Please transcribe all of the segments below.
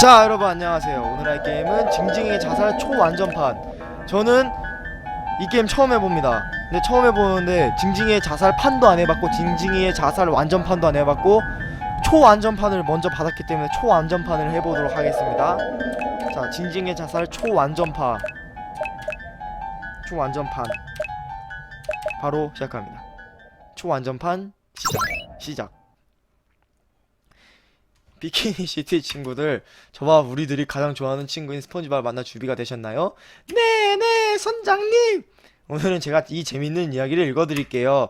자 여러분 안녕하세요. 오늘 할 게임은 징징이의 자살 초완전판. 저는 이 게임 처음 해봅니다. 근데 처음 해보는데 징징이의 자살 판도 안 해봤고 징징이의 자살 완전판도 안 해봤고 초완전판을 먼저 받았기 때문에 초완전판을 해보도록 하겠습니다. 자 징징이의 자살 초완전판. 초완전판. 바로 시작합니다. 초완전판 시작. 시작 비키니 시티 친구들 저와 우리들이 가장 좋아하는 친구인 스펀지밥 만나 준비가 되셨나요? 네 네 선장님! 오늘은 제가 이 재밌는 이야기를 읽어드릴게요.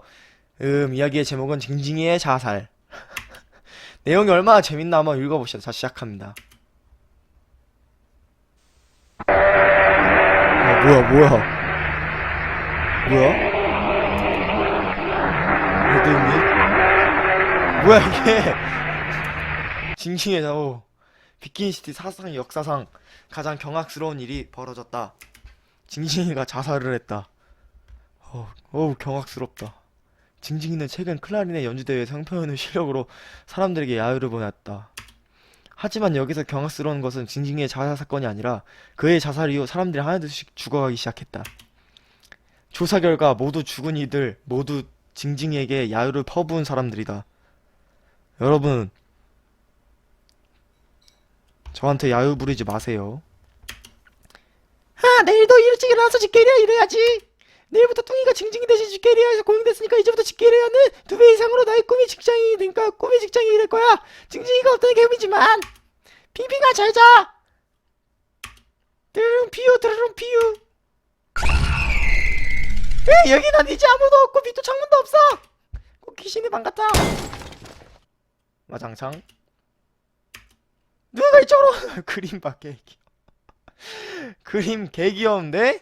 음 이야기의 제목은 징징이의 자살. 내용이 얼마나 재밌나 한번 읽어봅시다 자 시작합니다. 아 뭐야 뭐야? 뭐야? 뭐야 이게 징징의 자오 비키니시티 사상 역사상 가장 경악스러운 일이 벌어졌다. 징징이가 자살을 했다. 어, 어우 경악스럽다. 징징이는 최근 클라리넷 연주대회 성표현의 실력으로 사람들에게 야유를 보냈다. 하지만 여기서 경악스러운 것은 징징이의 자살 사건이 아니라 그의 자살 이후 사람들이 하나둘씩 죽어가기 시작했다. 조사 결과 모두 죽은 이들 모두 징징이에게 야유를 퍼부은 사람들이다. 여러분 저한테 야유 부리지 마세요. 아, 내일도 일찍 일어나서 집게리야 일해야지. 내일부터 뚱이가 징징이 대신 집게리야에서 고용됐으니까 이제부터 집게리야는 두 배 이상으로 나의 꿈의 직장이 되니까 꿈의 직장이 될 거야. 징징이가 어떤 개미지만 비비가 잘 자. 드르릉 피유 드르릉 피유. 에 여기는 이제 아무도 없고 빛도 창문도 없어. 꼭방 같아. 마장창. 누가 이쪽으로 그림 밖에 그림 개 귀여운데?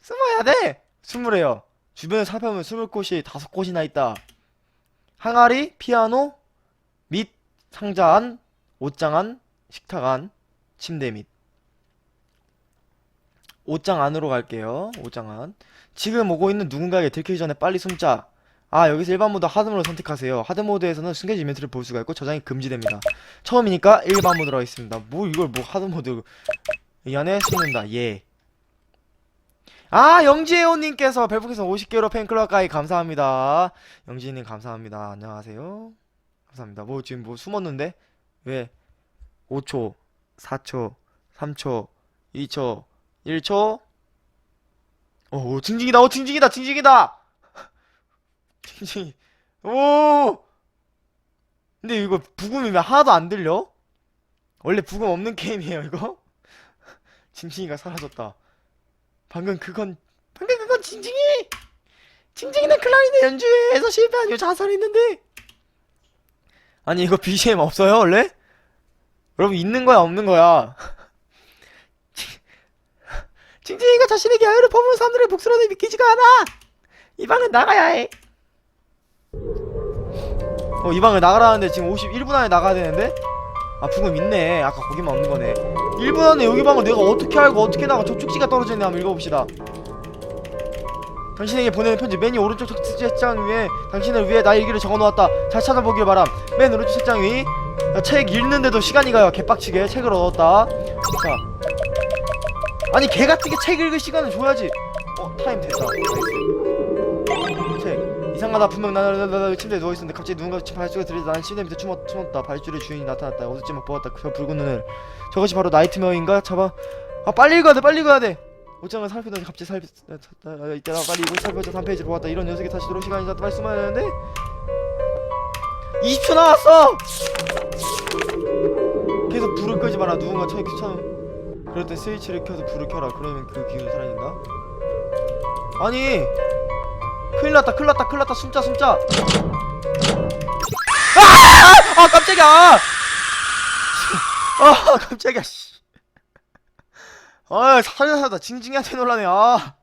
숨어야 돼! 숨으래요. 주변을 살펴보면 숨을 곳이 다섯 곳이나 있다. 항아리 피아노 및 상자 안 옷장 안 식탁 안 침대 밑. 옷장 안으로 갈게요. 옷장 안. 지금 오고 있는 누군가에게 들키기 전에 빨리 숨자 아 여기서 일반 모드 하드 모드를 선택하세요. 하드 모드에서는 승계지 이벤트를 볼 수가 있고 저장이 금지됩니다. 처음이니까 일반 모드로 하겠습니다. 뭐 이걸 뭐 하드 모드. 이 안에 숨는다. 예. 아 영지혜원님께서 별풍에서 50개로 팬클럽 가입 감사합니다. 영지혜님 감사합니다. 안녕하세요. 감사합니다. 뭐 지금 뭐 숨었는데? 왜? 5초 4초 3초 2초 1초? 오 징징이다. 오 징징이다. 징징이다 징징이 오! 근데 이거 부금이 왜 하나도 안 들려? 원래 부금 없는 게임이에요 이거? 징징이가 사라졌다. 방금 그건 방금 그건 징징이! 징징이는 클라리넷 연주회에서 실패한 이후 자살했는데! 아니 이거 BGM 없어요 원래? 여러분 있는 거야 없는 거야? 징- 징징이가 자신에게 야유를 퍼부은 사람들의 목소리를 믿기지가 않아! 이 방은 나가야 해 어, 이 방을 나가라는데 지금 51분 안에 나가야 되는데? 아, 부금 있네. 아까 거기만 없는 거네. 1분 안에 여기 방을 내가 어떻게 알고 어떻게 나가? 저 쪽지가 떨어져 있네. 한번 읽어봅시다. 당신에게 보내는 편지 맨위 오른쪽 책장 위에 당신을 위해 나의 일기를 적어놓았다. 잘 찾아보길 바람. 맨 오른쪽 책장 위. 야, 책 읽는데도 시간이 가요. 개빡치게 책을 얻었다. 자. 아니 개 같은 게 책 읽을 시간을 줘야지. 어 타임 됐다. 나이스. 책. 이상하다 분명 나는 침대에 누워있었는데 갑자기 누군가 집 발소리가 들리자 나는 침대 밑에 숨었, 숨었다. 발줄의 주인이 나타났다. 어두침을 보았다. 그 붉은 눈을. 저것이 바로 나이트메어인가? 잡아. 아 빨리 읽어야 돼 빨리 읽어야 돼. 옷장을 살피더니 갑자기 살피 아, 아, 아, 이때나 빨리 이걸 살펴서 3페이지를 보았다. 이런 녀석이 다시 들어올 시간이 다. 빨리 숨어야 되는데. 20초 남았어! 계속 불을 끄지 마라. 누군가 처에 귀찮음 그럴 때 스위치를 켜서 불을 켜라. 그러면 그 기운이 사라진다. 아니 큰일 났다 큰일 났다 큰일 났다 숨자 숨자 아! 아 깜짝이야 아 깜짝이야 씨. 아 살려사다 징징이한테 놀라네 아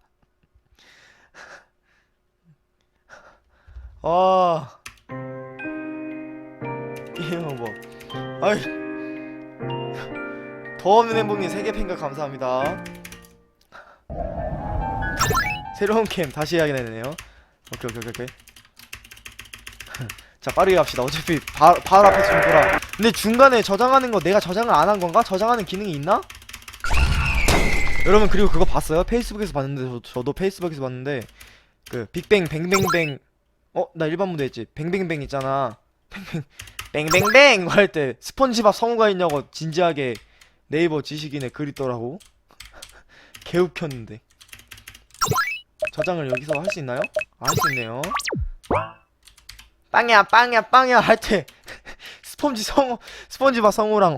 아. 게임 뭐 아이 더 없는 행복님 세계 팬가 감사합니다 새로운 캠 다시 해야 되네요 오케이 오케이 오케이 자 빠르게 갑시다. 어차피 바, 바로 앞에 돌아. 근데 중간에 저장하는 거 내가 저장을 안 한 건가? 저장하는 기능이 있나? 여러분 그리고 그거 봤어요? 페이스북에서 봤는데 저, 저도 페이스북에서 봤는데 그 빅뱅 뱅뱅뱅. 어? 나 일반 무대 했지. 뱅뱅뱅 있잖아. 뱅뱅 뱅뱅뱅! 할 때 스펀지밥 성우가 있냐고 진지하게 네이버 지식인에 글 있더라고. 개웃겼는데 저장을 여기서 할 수 있나요? 아, 할 수 있네요 빵야 빵야 빵야 할 때 스펀지 성우 스펀지밥 성우랑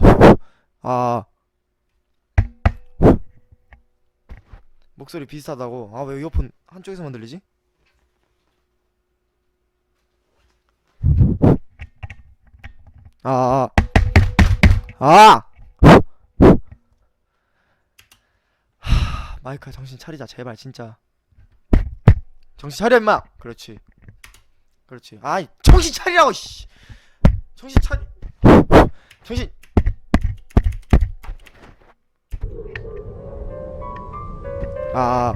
아 목소리 비슷하다고 아 왜 이어폰 한쪽에서만 들리지? 아, 아, 아! 하, 마이크야 정신 차리자 제발 진짜 정신 차려 임마. 그렇지. 그렇지. 아이 정신 차리라고 씨. 정신 차리. 정신. 아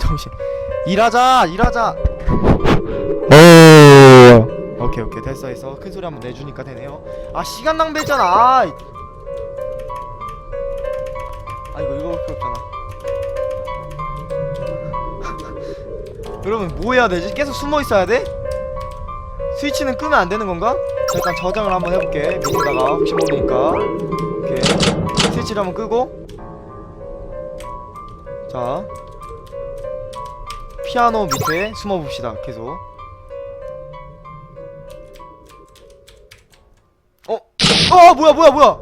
정신. 일하자 일하자. 오 오케이 오케이. 됐어 됐어. 큰 소리 한번 내 주니까 되네요. 아 시간 낭비했잖아. 아, 이- 아 이거 읽어볼 필요 없잖아 여러분 뭐 해야 되지? 계속 숨어 있어야 돼? 스위치는 끄면 안 되는 건가? 자, 일단 저장을 한번 해볼게. 밑에다가 혹시 모르니까. 오케이. 스위치를 한번 끄고. 자. 피아노 밑에 숨어 봅시다 계속. 어? 어 뭐야 뭐야 뭐야?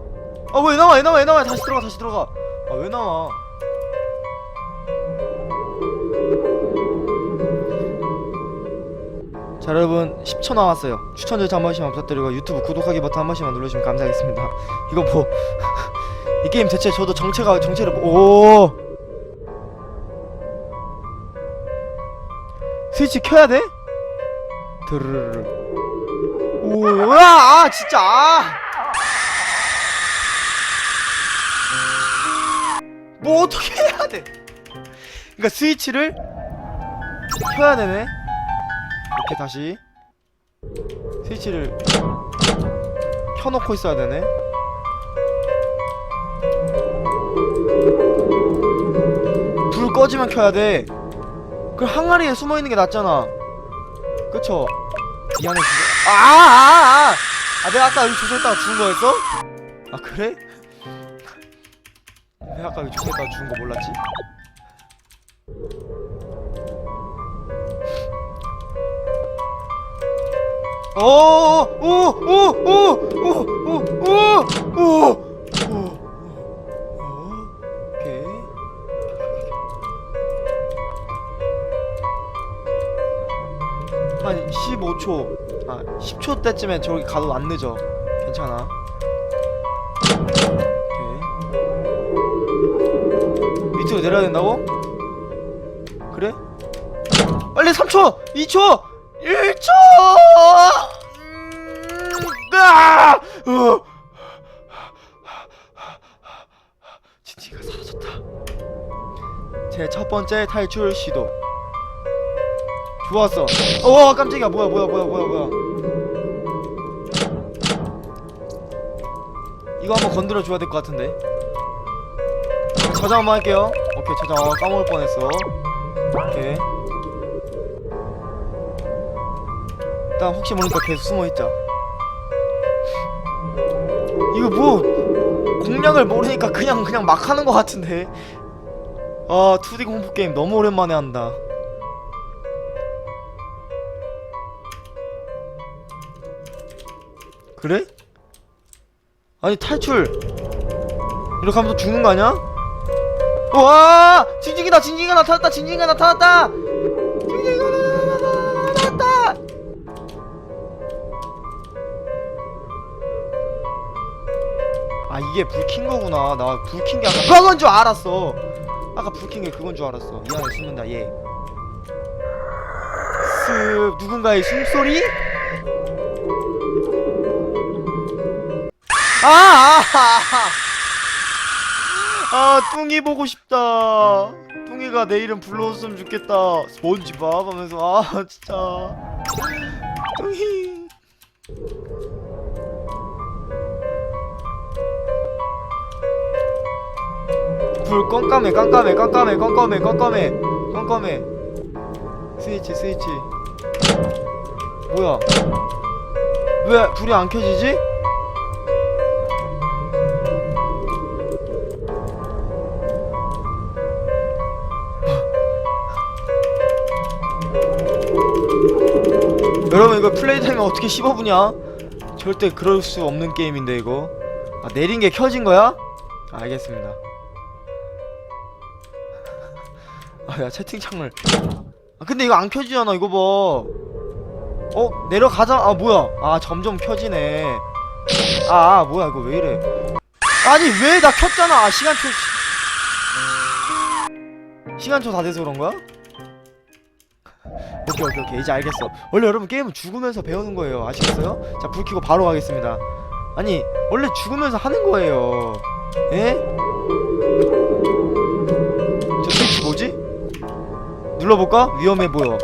아왜 나와 왜 나와 왜 나와? 다시 들어가 다시 들어가. 아 왜 나와 자 여러분 10초 남았어요 추천 절차 한 번씩만 부탁드리고 유튜브 구독하기 버튼 한 번씩만 눌러주시면 감사하겠습니다 이거 뭐 이 게임 대체 저도 정체가 정체를 뭐- 오 스위치 켜야 돼? 드르르르 오야 아 진짜 아. 뭐 어떻게 해야 돼? 그러니까 스위치를 켜야 되네. 이렇게 다시 스위치를 켜놓고 있어야 되네. 불 꺼지면 켜야 돼. 그 항아리에 숨어 있는 게 낫잖아. 그쵸? 이 안에 진짜 아, 아, 아, 아, 아, 내가 아까 여기 조졌다가 죽은 거였어? 아 그래? 내가 아까 여기 조졌다가 죽은 거 몰랐지? 오오오오오오오오오 오케이 한 15초 아 10초 때쯤에 저기 가도 안 늦어 괜찮아 오케이 밑으로 내려야 된다고? 그래? 빨리 3초 2초 1초! 음, 아! 어. 진지가 사라졌다. 제 첫 번째 탈출 시도. 좋았어. 어 깜짝이야. 뭐야 뭐야 뭐야 뭐야 뭐야. 이거 한번 건드려 줘야 될 것 같은데. 저장 한번 할게요. 오케이 저장. 어, 까먹을 뻔했어. 오케이 일단 혹시 모르니까 계속 숨어있자. 이거 뭐 공략을 모르니까 그냥 그냥 막 하는 것 같은데. 아 2D 공포 게임 너무 오랜만에 한다. 그래? 아니 탈출. 이렇게 하면 또 죽는 거 아니야? 와! 진징이다 진징이가 나타났다 진징이가 나타났다 아 이게 불킨 거구나 나 불킨 게 아까 그건 줄 알았어 아까 불킨 게 그건 줄 알았어 이 안에 숨는다 얘쓱 누군가의 숨소리? 아, 아, 아, 아, 뚱이 보고 싶다. 뚱이가 내 이름 불러줬으면 좋겠다. 스폰지밥 하면서, 아, 진짜. 뚱이. 불 깜깜해 깜깜해 깜깜해 깜깜해 깜깜해 깜깜해 스위치 스위치 뭐야 왜 불이 안 켜지지? 여러분 이거 플레이 타임이 어떻게 15분이야? 절대 그럴 수 없는 게임인데 이거 아 내린 게 켜진 거야? 알겠습니다 아야 채팅창을 아 근데 이거 안 켜지잖아 이거 봐. 어? 내려가자. 아 뭐야? 아 점점 켜지네. 아, 아 뭐야 이거 왜 이래? 아니 왜 나 켰잖아. 아 시간초 시... 시간초 다 돼서 그런 거야? 오케이 오케이 오케이. 이제 알겠어. 원래 여러분 게임은 죽으면서 배우는 거예요. 아시겠어요? 자 불 켜고 바로 가겠습니다. 아니 원래 죽으면서 하는 거예요. 예? 눌러볼까? 위험해 보여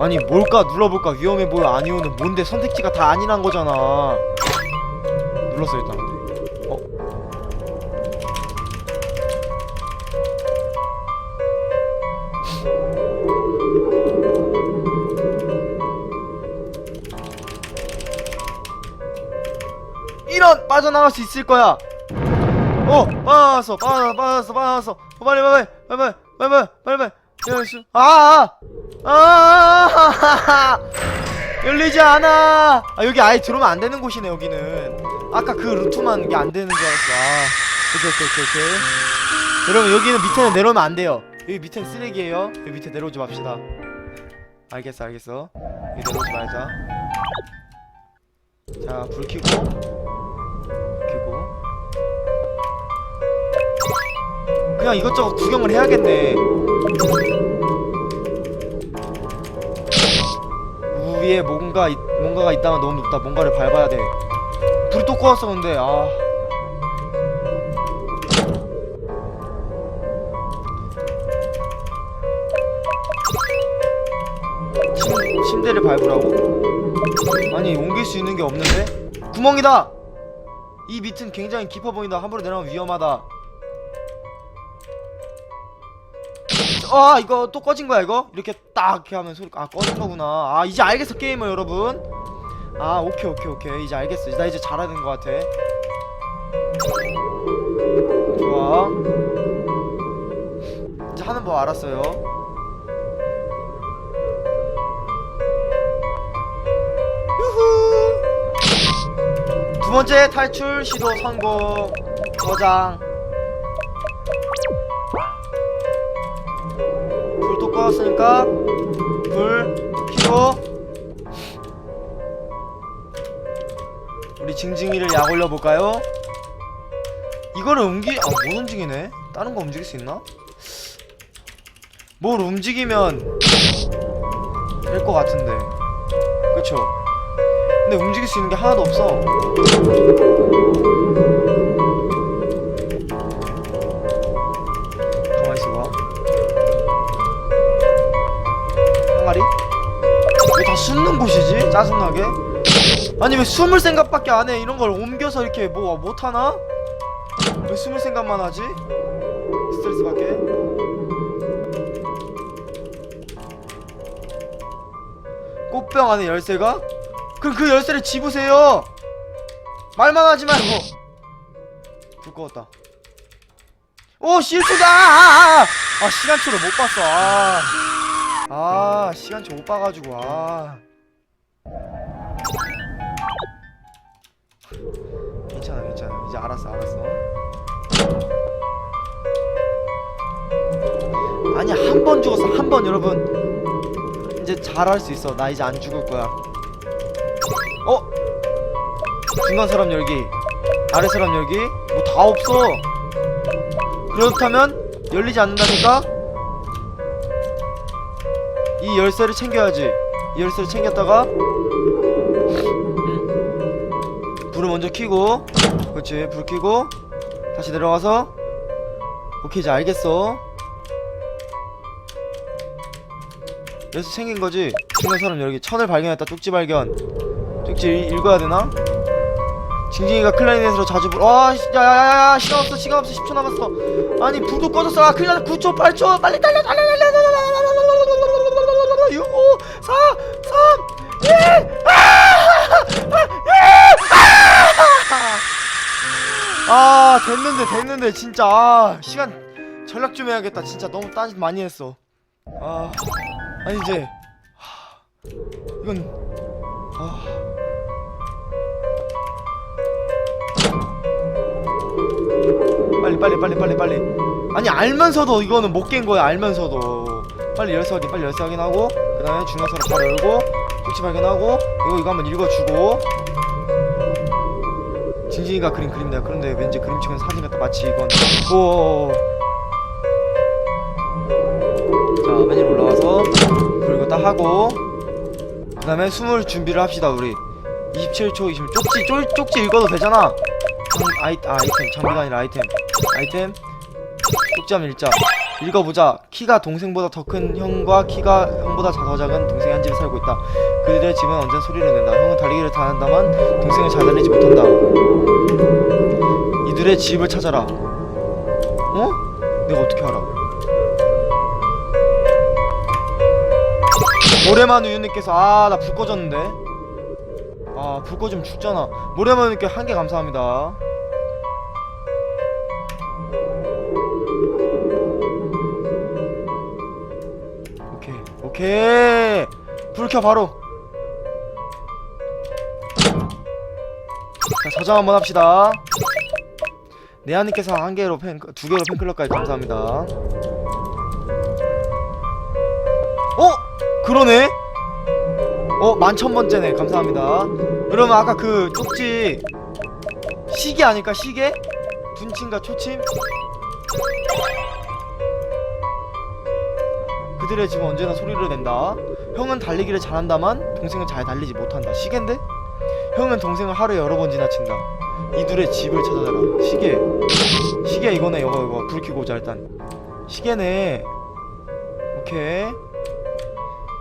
아니 뭘까 눌러볼까 위험해 보여 아니오는 뭔데 선택지가 다 아니란 거잖아 눌렀어 일단 어? 이런! 빠져나갈 수 있을 거야! 어! 빠졌어! 빠졌어! 빠졌어! 빠졌어! 어, 빨리 빨리! 빨리 빨리! 빨리 빨리! 빨리 빨리! 열수. 아 아 아. 열리지 않아. 아 여기 아예 들어오면 안 되는 곳이네 여기는. 아까 그 루트만 이게 안 되는 줄 알았어. 아 오케이 오케이 오케이 오케이. 여러분 여기는 밑에는 내려오면 안 돼요. 여기 밑에는 쓰레기예요. 여기 밑에 내려오지 맙시다. 알겠어 알겠어. 여기 내려오지 말자. 자 불 켜고 그냥 이것저것 구경을 해야겠네. 위에 뭔가 있- 뭔가가 있다면 너무 높다. 뭔가를 밟아야 돼. 불이 또 꺼졌어 근데. 아. 침, 침대를 밟으라고? 아니 옮길 수 있는 게 없는데? 구멍이다! 이 밑은 굉장히 깊어 보인다. 함부로 내려가면 위험하다 아 이거 또 꺼진 거야 이거? 이렇게 딱 이렇게 하면 소리 아 꺼진 거구나. 아 이제 알겠어 게임을 여러분. 아 오케이 오케이 오케이. 이제 알겠어. 나 이제 잘하는 거 같아. 좋아. 이제 하는 법 알았어요. 유후! 두 번째 탈출 시도 성공 저장 불도 꺼졌으니까 불 켜고 우리 징징이를 약 올려볼까요? 이거를 움직.. 아 못 움직이네? 다른 거 움직일 수 있나? 뭘 움직이면 될 것 같은데 그쵸? 근데 움직일 수 있는 게 하나도 없어 곳이지? 짜증나게 아니 왜 숨을 생각밖에 안 해? 이런 걸 옮겨서 이렇게 뭐 못하나? 왜 숨을 생각만 하지? 스트레스 받게 꽃병 안에 열쇠가? 그럼 그 열쇠를 집으세요 말만 하지 말고 불 꺼졌다 오 실수다 아, 아, 아. 아 시간초를 못 봤어 아, 아 시간초 못 봐가지고 아 알았어 알았어. 아니 한 번 죽었어 한 번 여러분 이제 잘할 수 있어. 나 이제 안 죽을 거야. 어? 중간 사람 열기 아래 사람 열기? 뭐 다 없어. 그렇다면 열리지 않는다니까? 이 열쇠를 챙겨야지. 이 열쇠를 챙겼다가 음. 불을 먼저 켜고 그렇지 불 켜고 다시 내려가서 오케이 이제 알겠어 열쇠 챙긴 거지 중간 사람 열기 천을 발견했다 쪽지 발견 쪽지 읽- 읽어야 되나? 징징이가 클라리넷으로 자주 불. 와, 씨, 야야야야, 시간 없어, 시간 없어, 10초 남았어. 아니 불도 꺼졌어. 아, 큰일 났다. 9초, 8초, 빨리 달려, 달려, 달려, 달려, 달려, 달려, 달려, 달려, 달려, 달려, 6, 5, 4, 3, 1. 아, 됐는데, 됐는데, 진짜. 아, 시간 전략 좀 해야겠다. 진짜 너무 따짓 많이 했어. 아, 아니 이제 하, 이건 아. 빨리 빨리 빨리 빨리 빨리 아니 알면서도 이거는 못 깬 거야 알면서도 빨리 열쇠 확인 빨리 열쇠 확인하고 그 다음에 중요서를 바로 열고 쪽지 발견하고 이거 이거 한번 읽어주고 징징이가 그린 그림이다. 그런데 왠지 그림 찍은 사진 같다 마치 이건 오자 메뉴 올라와서 그리고 딱 하고. 그 다음에 숨을 준비를 합시다 우리. 27초 20 쪽지 쫄, 쪽지 읽어도 되잖아. 장, 아이, 아, 아이템. 장비가 아니라 아이템. 아이템. 쪽지 한번 읽자 읽어보자. 키가 동생보다 더 큰 형과 키가 형보다 더 작은 동생이 한 집에 살고 있다. 그들의 집은 언제나 소리를 낸다. 형은 달리기를 잘한다만 동생은 잘 달리지 못한다. 이들의 집을 찾아라. 어? 내가 어떻게 알아? 모래만 우유님께서 아 나 불 꺼졌는데. 아 불 꺼지면 죽잖아. 모래만 우유님께 한 개 감사합니다 오케이 불 켜 바로 자 저장 한번 합시다 네아님께서 한 개로 팬, 두 개로 팬클럽까지 감사합니다 어? 그러네? 어, 만천번째네. 감사합니다. 그러면 아까 그 쪽지 시계 아닐까? 시계? 분침과 초침? 그들의 집은 언제나 소리를 낸다. 형은 달리기를 잘한다만 동생은 잘 달리지 못한다. 시계인데? 형은 동생을 하루에 여러 번 지나친다. 이둘의 집을 찾아라. 시계. 시계 이거네. 이거 이거 불 켜고 자 일단. 시계네. 오케이.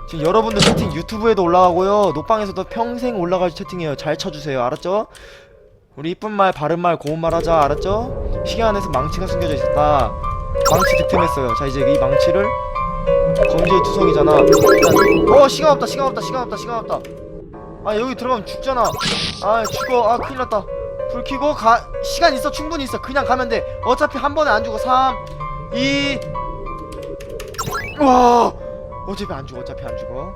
지금 여러분들 채팅 유튜브에도 올라가고요 녹방에서도 평생 올라갈 채팅이에요 잘 쳐주세요 알았죠? 우리 이쁜 말 바른 말 고운 말 하자 알았죠? 시계 안에서 망치가 숨겨져 있었다 망치 득템했어요 자 이제 이 망치를 검지의 투성이잖아. 어 시간 없다 시간 없다 시간 없다 시간 없다. 아 여기 들어가면 죽잖아. 아 죽어. 아 큰일 났다. 불 켜고 가 시간 있어 충분히 있어. 그냥 가면 돼. 어차피 한 번에 안 죽어. 3 2 와! 어차피 안 죽어 어차피 안 죽어.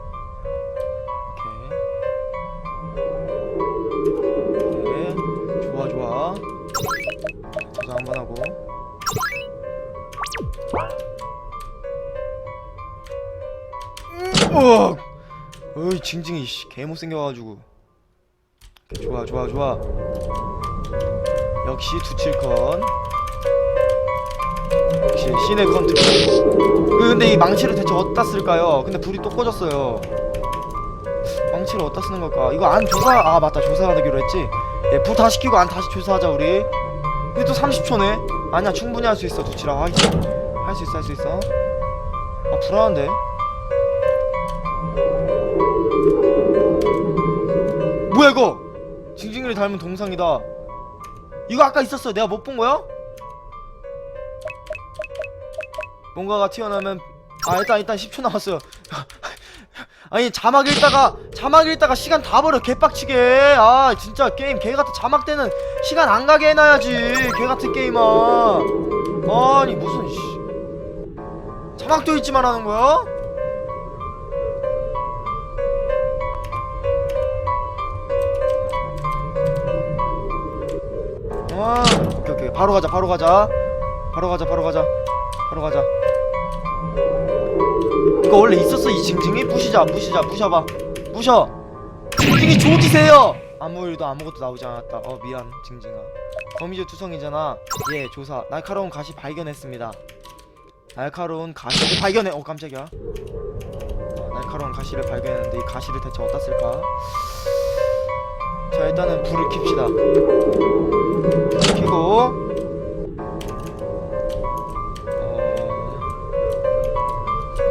오케이. 좋아 좋아. 저장 한번 하고 우와 어이 징징이 씨. 개 못생겨가지고. 오케이, 좋아 좋아 좋아. 역시 두칠컨. 역시 신의 컨트롤. 그 근데 이 망치를 대체 어디다 쓸까요? 근데 불이 또 꺼졌어요. 망치를 어디다 쓰는 걸까? 이거 안 조사 아 맞다. 조사하기로 했지? 예 불 다시 켜고 안 다시 조사하자 우리. 근데 또 30초네? 아니야 충분히 할 수 있어 두치라 할수 있어 할 수 있어. 아 불안한데 뭐야 이거? 징징이를 닮은 동상이다. 이거 아까 있었어. 내가 못 본 거야? 뭔가가 튀어나오면 아 일단 일단 10초 남았어요. 아니 자막 읽다가 자막 읽다가 시간 다 버려 개빡치게. 아 진짜 게임 개같은 자막 때는 시간 안 가게 해놔야지 개같은 게임아. 아니 무슨 씨. 자막도 읽지만 하는 거야? 아 오케이 오케이. 바로 가자 바로 가자. 바로 가자 바로 가자. 바로 가자. 이거 원래 있었어 이 징징이? 부시자 부시자 부셔봐. 부셔. 징징이 조지세요. 아무 일도 아무것도 나오지 않았다. 어 미안 징징아. 거미줄 투성이잖아. 예 조사. 날카로운 가시 발견했습니다. 날카로운 가시를 발견해. 어 깜짝이야. 어, 날카로운 가시를 발견했는데 이 가시를 대체 어디다 쓸까 자 일단은 불을 킵시다. 켜고. 어...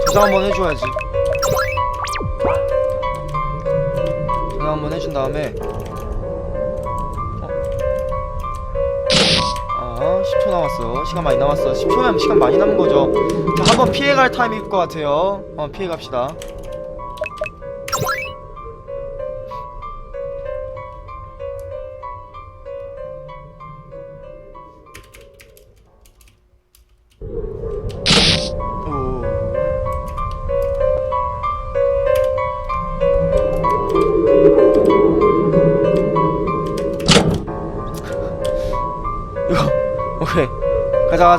조사 한번 해줘야지. 저장 한번 해준 다음에. 어, 어 10초 남았어. 시간 많이 남았어. 10초면 시간 많이 남은 거죠. 자 한번 피해갈 타임일 것 같아요. 한번 피해갑시다.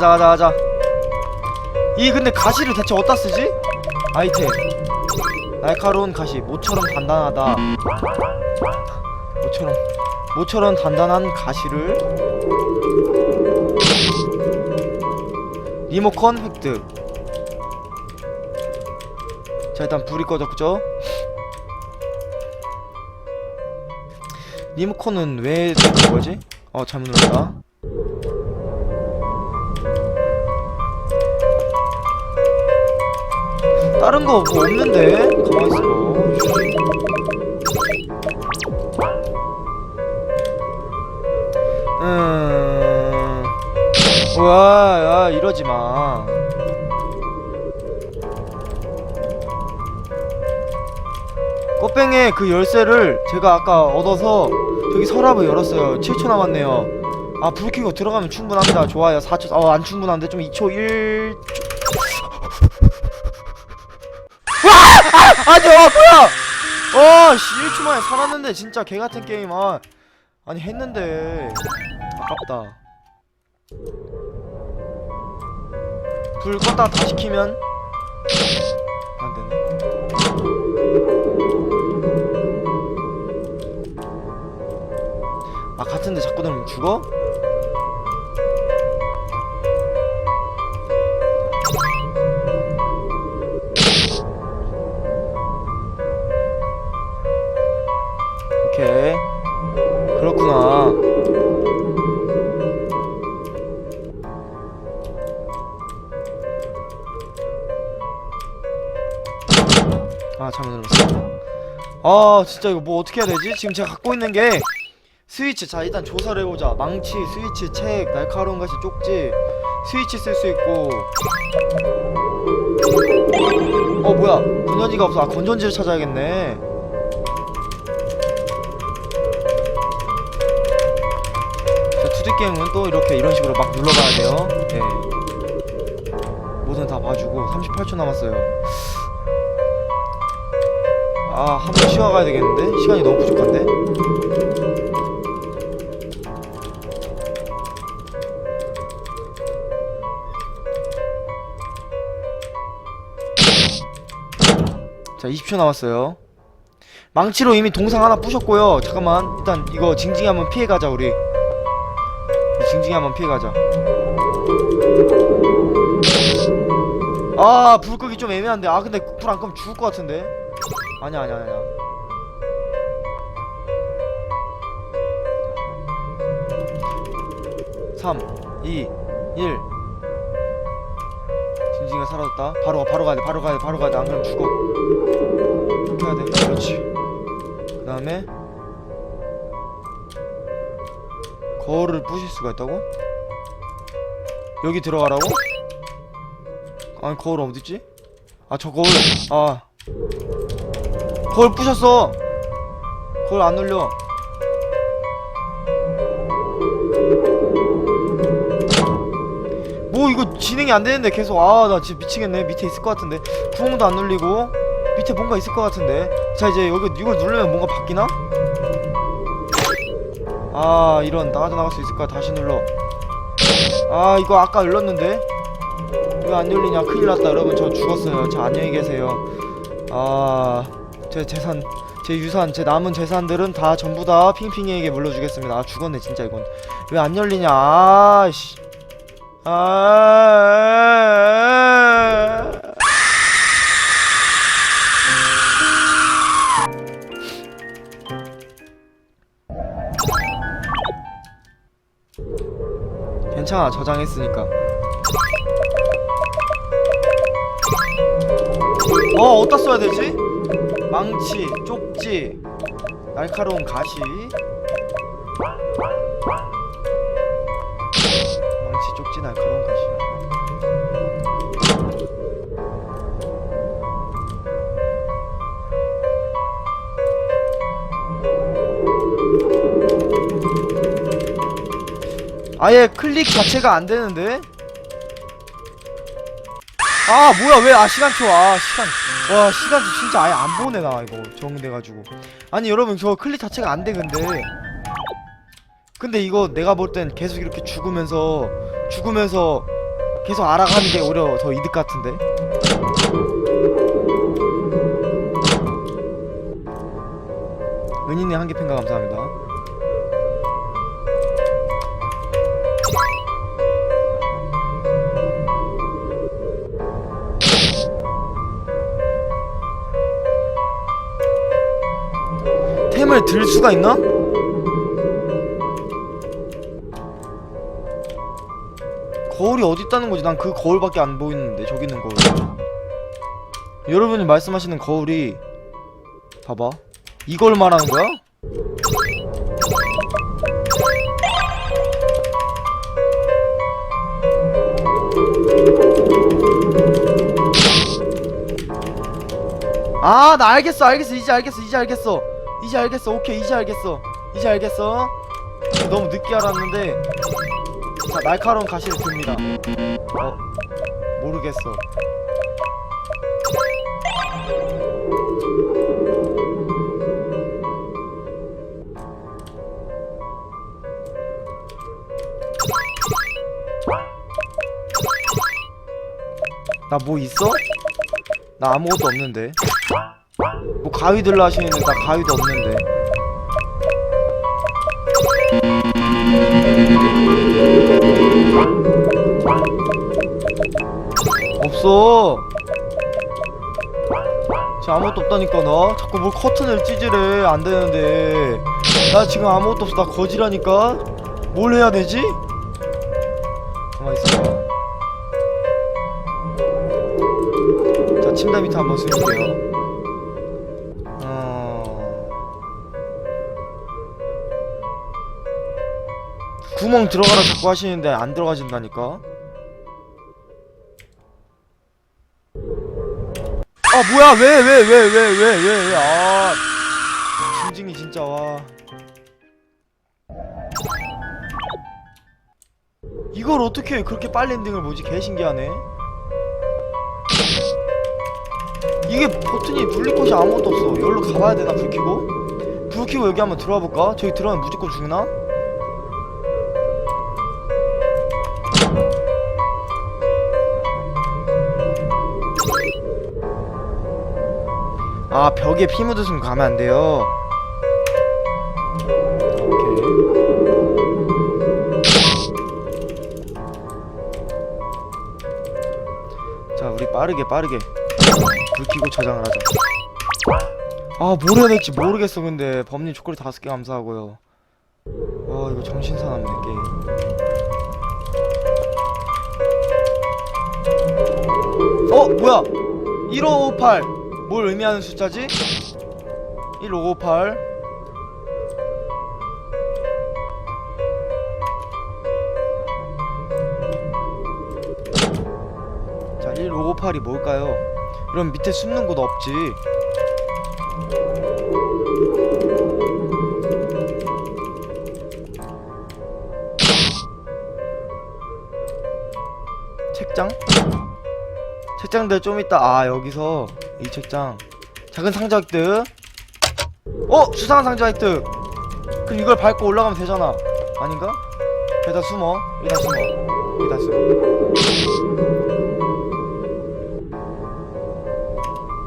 가자 가자 가자. 이 근데 가시를 대체 어디다 쓰지? 아이템 날카로운 가시. 모처럼 단단하다. 모처럼. 모처럼 단단한 가시를. 리모컨 획득. 자 일단 불이 꺼졌죠? 리모컨은 왜 거지? 어 잘못 눌렀다 다른 거 뭐 없는데? 가만히 있어. 음. 와, 야, 이러지 마. 꽃뱅의 그 열쇠를 제가 아까 얻어서 저기 서랍을 열었어요. 7초 남았네요. 아, 불 켜고 들어가면 충분합니다. 좋아요. 4초, 어, 안 충분한데? 좀 2초, 1. 아니 어 뭐야? 어씨 1초 만에 살았는데 진짜 개같은 게임. 아 아니 했는데. 아깝다. 불 껐다가 다시 키면 안되네. 아 같은데 자꾸 누르면 죽어? 아 진짜 이거 뭐 어떻게 해야 되지? 지금 제가 갖고 있는 게 스위치 자 일단 조사를 해보자 망치 스위치 책 날카로운 가시 쪽지 스위치 쓸 수 있고 어 뭐야 건전지가 없어 아 건전지를 찾아야겠네 자, 투디게임은 또 이렇게 이런 식으로 막 눌러가야 돼요. 예. 뭐든 다 봐주고 38초 남았어요. 아, 한 번 쉬어 가야 되겠는데? 시간이 너무 부족한데? 자, 20초 남았어요. 망치로 이미 동상 하나 부셨고요. 잠깐만, 일단 이거 징징이 한번 피해 가자, 우리. 이 징징이 한번 피해 가자. 아, 불 끄기 좀 애매한데. 아, 근데 불 안 끄면 죽을 것 같은데. 아니야, 아니야, 아니야. 삼, 이, 일. 징징이가 사라졌다. 바로 가, 바로 가야 돼, 바로 가야 돼, 바로 가야 돼. 안 그러면 죽어. 이렇게 해야 돼. 그렇지. 그 다음에 거울을 부실 수가 있다고? 여기 들어가라고? 아니 거울 어디있지? 아 저 거울 아 거울 부셨어. 거울 안 눌려. 뭐 이거 진행이 안 되는데 계속. 아 나 진짜 미치겠네. 밑에 있을 것 같은데. 구멍도 안 눌리고 밑에 뭔가 있을 것 같은데. 자 이제 여기 이걸 누르면 뭔가 바뀌나? 아 이런. 나가져 나갈 수 있을까 다시 눌러. 아 이거 아까 눌렀는데? 왜 안 열리냐? 큰일 났다. 여러분 저 죽었어요. 자 안녕히 계세요. 아 제 재산 제 유산 제 남은 재산들은 다 전부 다 핑핑이에게 물려주겠습니다. 아 죽었네 진짜 이건. 왜 안 열리냐? 아씨. 아 괜찮아 저장했으니까. 어 어디다 써야 되지? 망치, 쪽지, 날카로운 가시 망치, 쪽지, 날카로운 가시 아예 클릭 자체가 안되는데? 아 뭐야 왜 아 시간초 아 시간 와 시간초 진짜 아예 안 보내 나 이거 적응돼가지고. 아니 여러분 저 클릭 자체가 안 돼 근데. 근데 이거 내가 볼 땐 계속 이렇게 죽으면서 죽으면서 계속 알아가는 게 오히려 더 이득 같은데? 은인이 한개 팬가 감사합니다 템을 들 수가 있나? 거울이 어디 있다는 거지? 난 그 거울밖에 안 보이는데 저기 있는 거울. 여러분이 말씀하시는 거울이 봐봐. 이걸 말하는 거야? 아, 나 알겠어, 알겠어, 이제 알겠어, 이제 알겠어, 이제 알겠어, 오케이, 이제 알겠어, 이제 알겠어. 너무 늦게 알았는데, 자, 날카로운 가시를 듭니다. 어, 모르겠어. 나 뭐 있어? 나 아무것도 없는데. 뭐 가위 들라 하시는데 나 가위도 없는데. 없어. 지금 아무것도 없다니까 나. 자꾸 뭘 커튼을 찌질해. 안 되는데. 나 지금 아무것도 없어. 나 거지라니까. 뭘 해야 되지? 가만 있어봐. 자 침대 밑에 한번 숨을게요 구멍 들어가라 자꾸 하시는데 안 들어가진다니까. 아 뭐야? 왜 왜 왜 왜 왜 왜왜아 징징이 진짜 와. 이걸 어떻게 그렇게 빨리 엔딩을 보지? 개신기하네. 이게 버튼이 눌릴 곳이 아무것도 없어. 여기로 가봐야 되나? 불 켜고? 불 켜고 여기 한번 들어와 볼까? 저기 들어가면 무조건 죽나 아 벽에 피순 가면 안 돼요. 오케이. 자 우리 빠르게 빠르게 불 켜고 저장을 하자. 아 뭘 해야 될지 모르겠어 근데 범님 초콜릿 다섯 개 감사하고요. 와 이거 정신 사납네 게임. 어 뭐야? 1558. 뭘 의미하는 숫자지? 1558 자, 1558이 뭘까요? 그럼 밑에 숨는 곳 없지. 책장? 책장들 좀 있다. 아, 여기서 이 책장. 작은 상자 획득. 어! 수상한 상자 획득! 그럼 이걸 밟고 올라가면 되잖아. 아닌가? 여기다 숨어. 여기다 숨어. 여기다 숨어.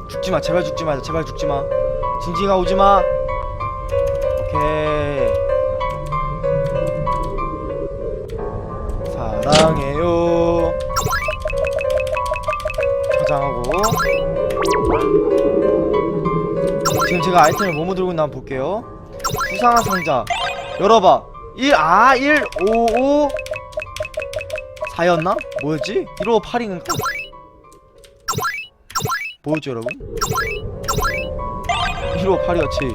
죽지마. 제발 죽지마. 제발 죽지마. 징징아 오지마. 오케이. 제가 아이템을 뭐뭐 들고 있나 한번 볼게요. 수상한 상자. 열어봐. 1, 아, 1, 5, 5. 4였나? 뭐였지? 1, 5, 8인가? 뭐였죠, 여러분? 1, 5, 8이었지.